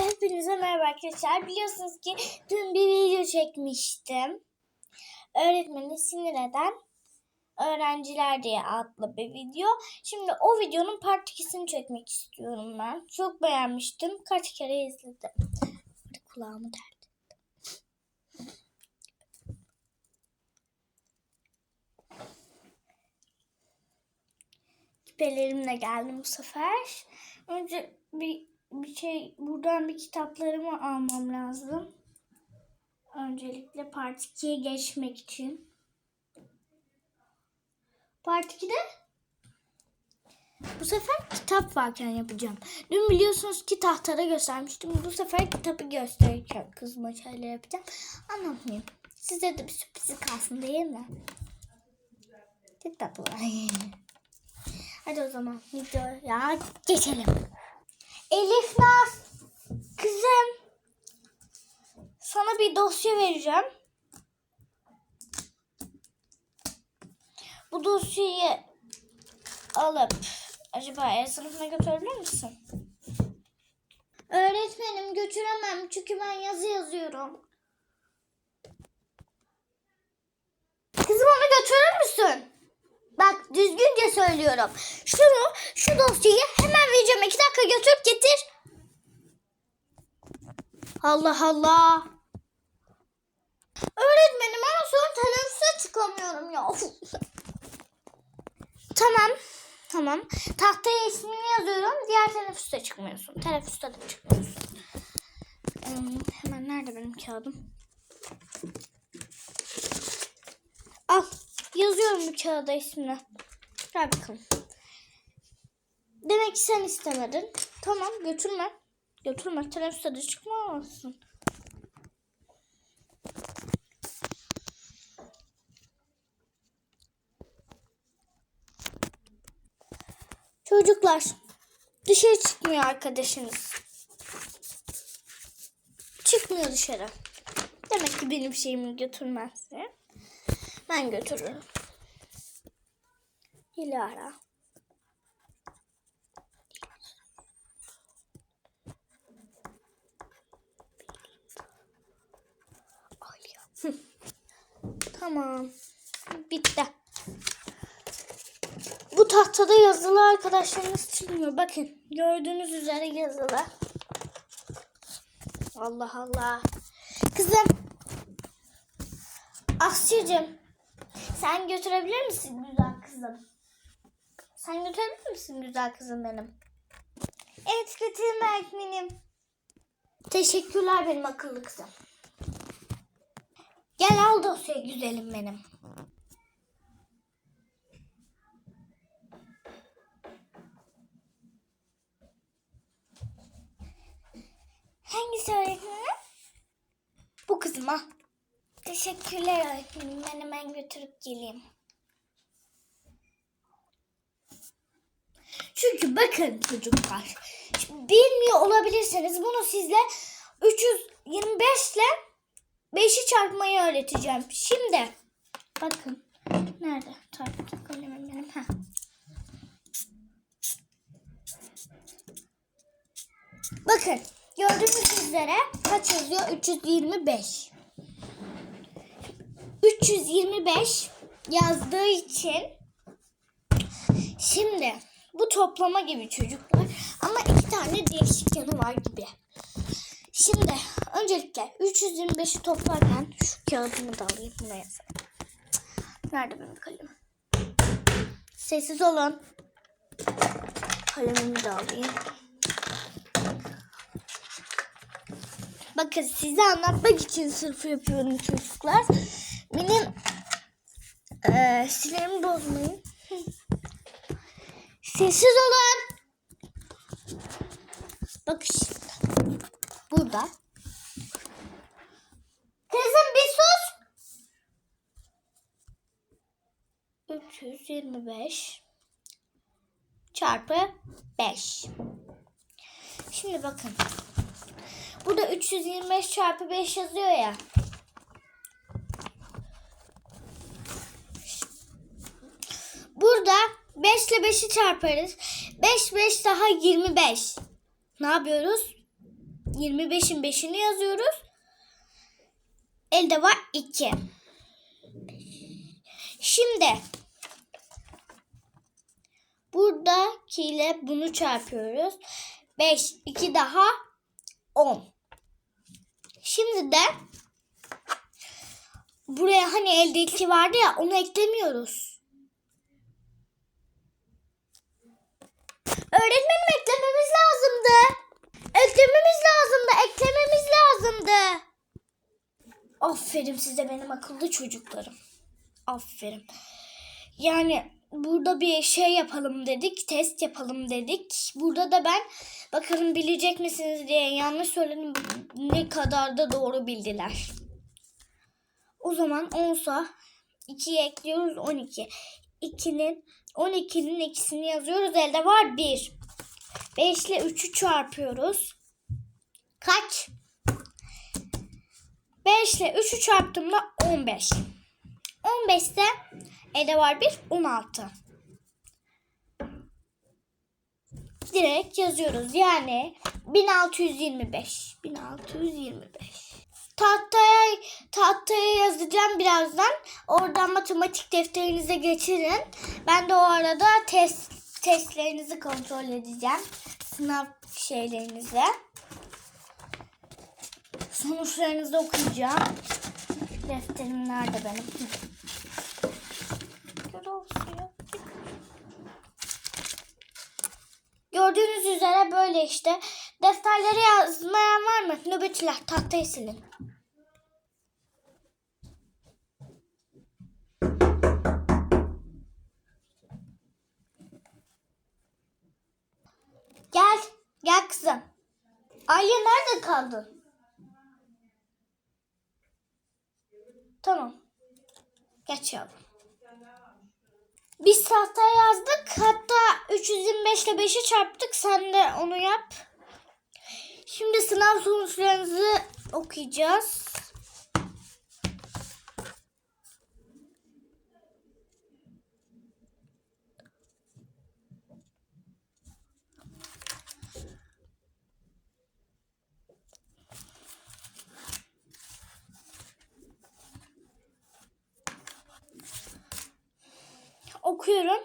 Hepinize merhaba arkadaşlar. Biliyorsunuz ki dün bir video çekmiştim. Öğretmeni sinir eden öğrenciler diye adlı bir video. Şimdi o videonun part 2'sini çekmek istiyorum ben. Çok beğenmiştim. Kaç kere izledim. Kulağımı deldi. Küpelerimle geldim bu sefer. Önce bir bir şey buradan bir kitaplarımı almam lazım. Öncelikle part 2'ye geçmek için. Part 2'de bu sefer kitap varken yapacağım. Dün biliyorsunuz ki tahtada göstermiştim. Bu sefer kitabı göstereceğim. Kızma şeyler yapacağım. Anlatmayayım. Size de bir sürpriz kalsın değil mi? Kitap var. Hadi o zaman videoya geçelim. Elif Naz. Kızım. Sana bir dosya vereceğim. Bu dosyayı alıp acaba el sınıfına götürebilir misin? Öğretmenim götüremem çünkü ben yazı yazıyorum. Kızım onu götürür müsün? Bak düzgünce söylüyorum. Şunu, şu dosyayı hemen vereceğim. İki dakika götür getir. Allah Allah. Öğretmenim ama sonra teneffüse çıkamıyorum ya. Tamam. Tamam. Tahtaya ismini yazıyorum. Diğer teneffüste çıkmıyorsun. Teneffüste de çıkmıyorsun. Hmm, hemen nerede benim kağıdım? Al. Yazıyorum bu kağıda ismini. Ver bakalım. Demek ki sen istemedin. Tamam götürme. Götürme. Teneffüste de çıkmazsın. Çocuklar dışarı çıkmıyor arkadaşınız. Çıkmıyor dışarı. Demek ki benim şeyimi götürmezsin. Ben götürürüm. Dilara. Tamam. Bitti. Bu tahtada yazılı arkadaşlarınız çıkmıyor. Bakın gördüğünüz üzere yazılı. Allah Allah. Kızım. Asya'cığım. Sen götürebilir misin güzel kızım? Sen götürebilir misin güzel kızım benim? Evet götürürüm öğretmenim. Teşekkürler benim akıllı kızım. Gel al dosyayı güzelim benim. Hangisi öğretmenim? Bu kızıma. Teşekkürler öğretmenim. Ben hemen götürüp geleyim. Çünkü bakın çocuklar. Bilmiyor olabilirseniz bunu sizle 325 ile 5'i çarpmayı öğreteceğim. Şimdi bakın. Nerede? Tartı kalemim benim. Ha. Bakın gördüğünüz üzere kaç yazıyor? 325. 325 yazdığı için şimdi bu toplama gibi çocuklar ama iki tane değişik yanı var gibi. Şimdi öncelikle 325'i toplarken şu kağıdımı da alayım buna yazayım. Nerede benim kalemim? Sessiz olun. Kalemimi de alayım. Bakın size anlatmak için sırf yapıyorum çocuklar. Benim eee sinirimi bozmayın. Sessiz olun. Bakın şimdi. Burada. Kızım bir sus. 325 çarpı 5. Şimdi bakın. Burada 325 çarpı 5 yazıyor ya. Burada 5 ile 5'i çarparız. 5 5 daha 25. Ne yapıyoruz? 25'in 5'ini yazıyoruz. Elde var 2. Şimdi buradakiyle bunu çarpıyoruz. 5, 2 daha 10. Şimdi de buraya hani elde 2 vardı ya onu eklemiyoruz. Öğretmenim eklememiz lazımdı. Eklememiz lazımdı. Eklememiz lazımdı. Aferin size benim akıllı çocuklarım. Aferin. Yani burada bir şey yapalım dedik. Test yapalım dedik. Burada da ben bakalım bilecek misiniz diye yanlış söyledim. Ne kadar da doğru bildiler. O zaman 10'sa 2'ye ekliyoruz 12. 2'nin 12'nin ikisini yazıyoruz. Elde var 1. 5 ile 3'ü çarpıyoruz. Kaç? 5 ile 3'ü çarptığımda 15. 15 ise elde var 1. 16. Direkt yazıyoruz. Yani 1625. 1625. Tahtaya, tahtaya yazacağım birazdan. Oradan matematik defterinize geçirin. Ben de o arada test testlerinizi kontrol edeceğim. Sınav şeylerinizi. Sonuçlarınızı okuyacağım. Defterim nerede benim? Gördüğünüz üzere böyle işte. Defterlere yazmayan var mı? Nöbetçiler tahtayı silin. Gel. Gel kızım. Ayya kaldın? Tamam. Geç yavrum. Biz tahtaya yazdık. Hatta 325 ile 5'i çarptık. Sen de onu yap. Şimdi sınav sonuçlarınızı okuyacağız. okuyorum.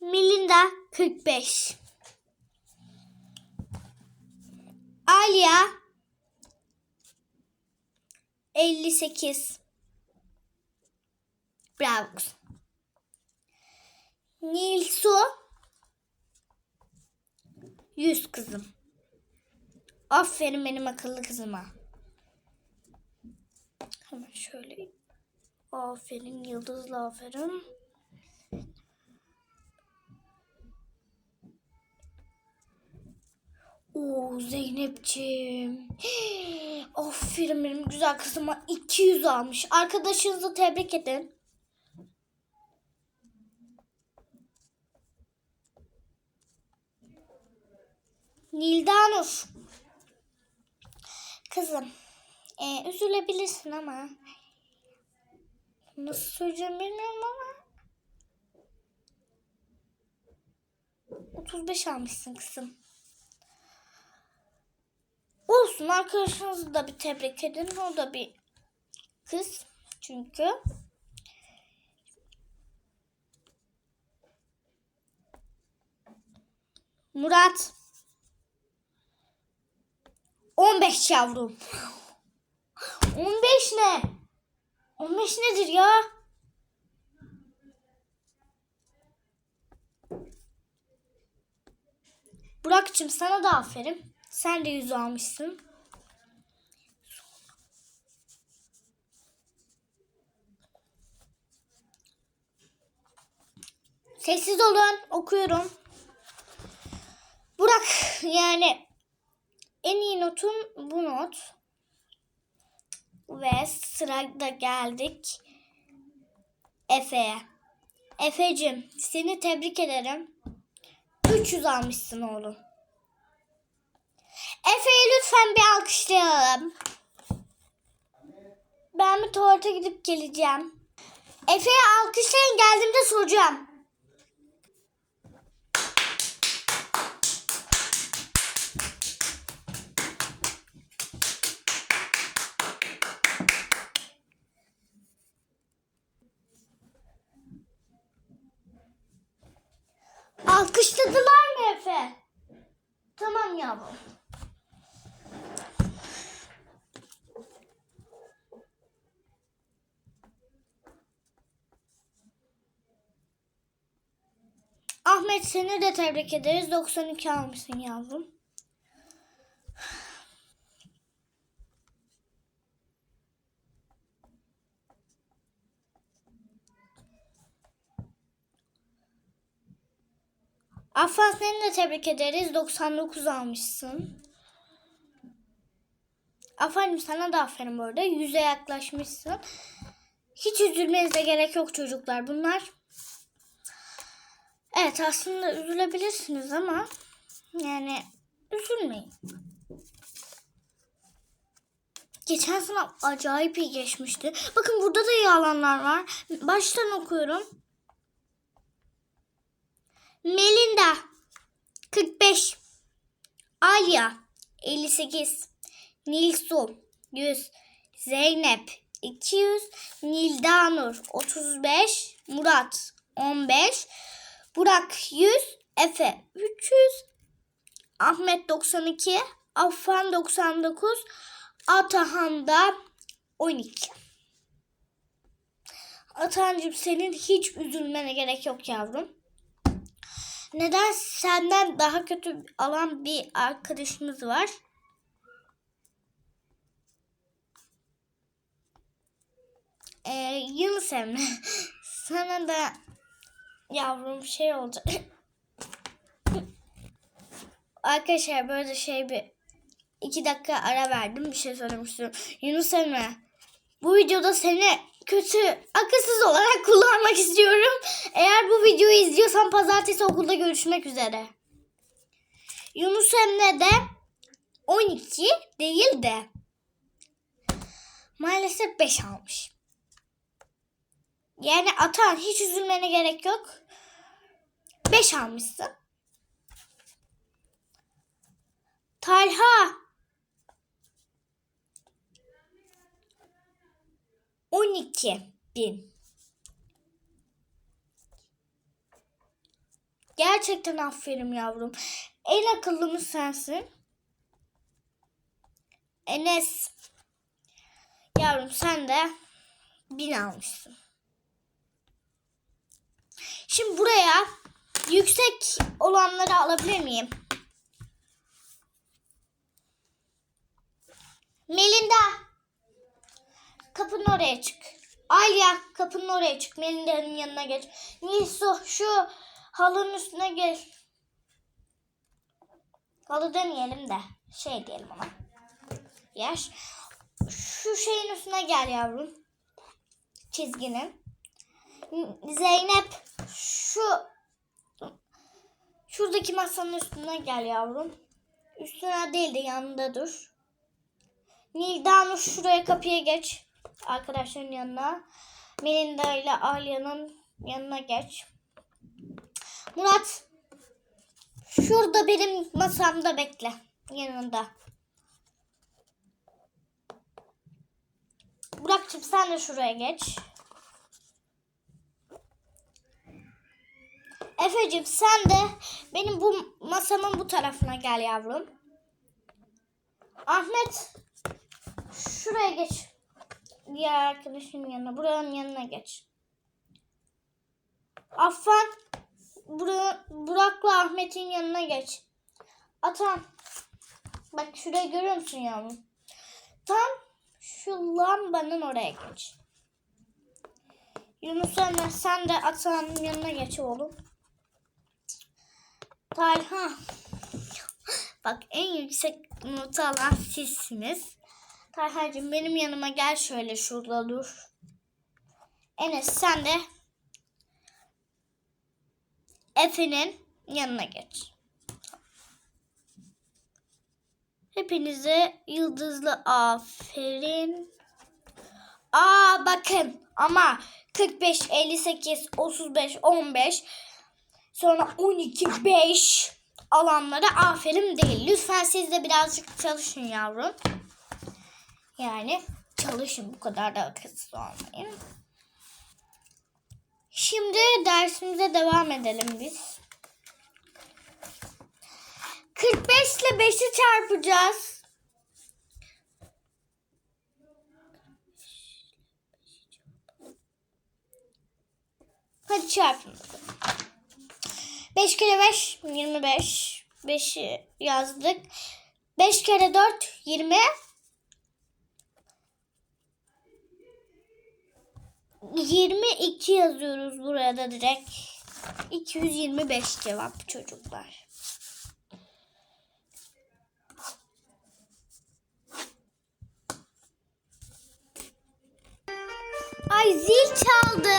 Melinda 45. Alia 58. Bravo. Nilsu 100 kızım. Aferin benim akıllı kızıma. Hemen şöyle Aferin yıldızlı aferin. Oo Zeynepciğim. Aferin benim güzel kızıma 200 almış. Arkadaşınızı tebrik edin. Nildanur. Kızım. E, üzülebilirsin ama Nasıl söyleyeceğim bilmiyorum ama. 35 almışsın kızım. Olsun arkadaşınızı da bir tebrik edin. O da bir kız. Çünkü. Murat. 15 yavrum. 15 ne? 15 nedir ya? Burak'cığım sana da aferin. Sen de yüz almışsın. Sessiz olun. Okuyorum. Burak yani en iyi notun bu not. Ve sırada geldik Efe'ye. Efe'cim seni tebrik ederim. 300 almışsın oğlum. Efe'yi lütfen bir alkışlayalım. Ben bir tuvalete gidip geleceğim. Efe'ye alkışlayın geldiğimde soracağım. Başladılar mı Efe? Tamam yavrum. Ahmet seni de tebrik ederiz. 92 almışsın yavrum. Affan seni de tebrik ederiz. 99 almışsın. Aferin sana da aferin bu arada. Yüze yaklaşmışsın. Hiç üzülmenize gerek yok çocuklar. Bunlar Evet aslında üzülebilirsiniz ama yani üzülmeyin. Geçen sınav acayip iyi geçmişti. Bakın burada da iyi alanlar var. Baştan okuyorum. Melinda 45 Alya 58 Nilsu 100 Zeynep 200 Nildanur 35 Murat 15 Burak 100 Efe 300 Ahmet 92 Affan 99 Atahan da 12 Atahancığım senin hiç üzülmene gerek yok yavrum. Neden senden daha kötü alan bir arkadaşımız var? Ee, Yunus Emre. Sana da yavrum şey olacak. Arkadaşlar böyle şey bir iki dakika ara verdim bir şey söylemek. Yunus Emre bu videoda seni kötü akılsız olarak kullanmak istiyorum. Eğer bu videoyu izliyorsan pazartesi okulda görüşmek üzere. Yunus Emre de 12 değil de maalesef 5 almış. Yani Atan hiç üzülmene gerek yok. 5 almışsın. Talha 12 bin. Gerçekten aferin yavrum. En akıllımız sensin. Enes. Yavrum sen de bin almışsın. Şimdi buraya yüksek olanları alabilir miyim? Melinda. Kapının oraya çık. Alya kapının oraya çık. Melinda'nın yanına geç. Nisu şu halının üstüne gel. Halı demeyelim de şey diyelim ona. Yer. Şu şeyin üstüne gel yavrum. Çizginin. Zeynep şu şuradaki masanın üstüne gel yavrum. Üstüne değil de yanında dur. Nildanur şuraya kapıya geç. Arkadaşların yanına. Melinda ile Alya'nın yanına geç. Murat şurada benim masamda bekle. Yanında. Burak'cığım sen de şuraya geç. Efe'cim sen de benim bu masamın bu tarafına gel yavrum. Ahmet şuraya geç. Diğer arkadaşın yanına. Buranın yanına geç. Affan Bura, Burak'la Ahmet'in yanına geç. Atan bak şurayı görüyor musun yavrum? Tam şu lambanın oraya geç. Yunus Emre sen de Atan'ın yanına geç oğlum. Talha. Bak en yüksek notu alan sizsiniz. Talha'cığım benim yanıma gel şöyle şurada dur. Enes sen de Efe'nin yanına geç. Hepinize yıldızlı aferin. Aa bakın ama 45, 58, 35, 15 sonra 12, 5 alanlara aferin değil. Lütfen siz de birazcık çalışın yavrum. Yani çalışın bu kadar da akılsız olmayın. Şimdi dersimize devam edelim biz. 45 ile 5'i çarpacağız. Hadi çarpın. 5 kere 5 25. 5'i yazdık. 5 kere 4 20. 22 yazıyoruz buraya da direkt. 225 cevap çocuklar. Ay zil çaldı.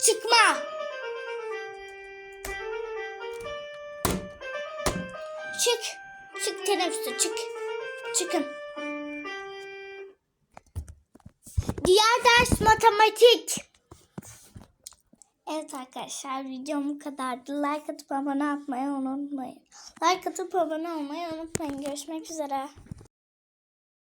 Çıkma. Çık. Çık teneffüse çık. Çıkın. Diğer ders matematik. Evet arkadaşlar videom bu kadardı. Like atıp abone olmayı unutmayın. Like atıp abone olmayı unutmayın. Görüşmek üzere.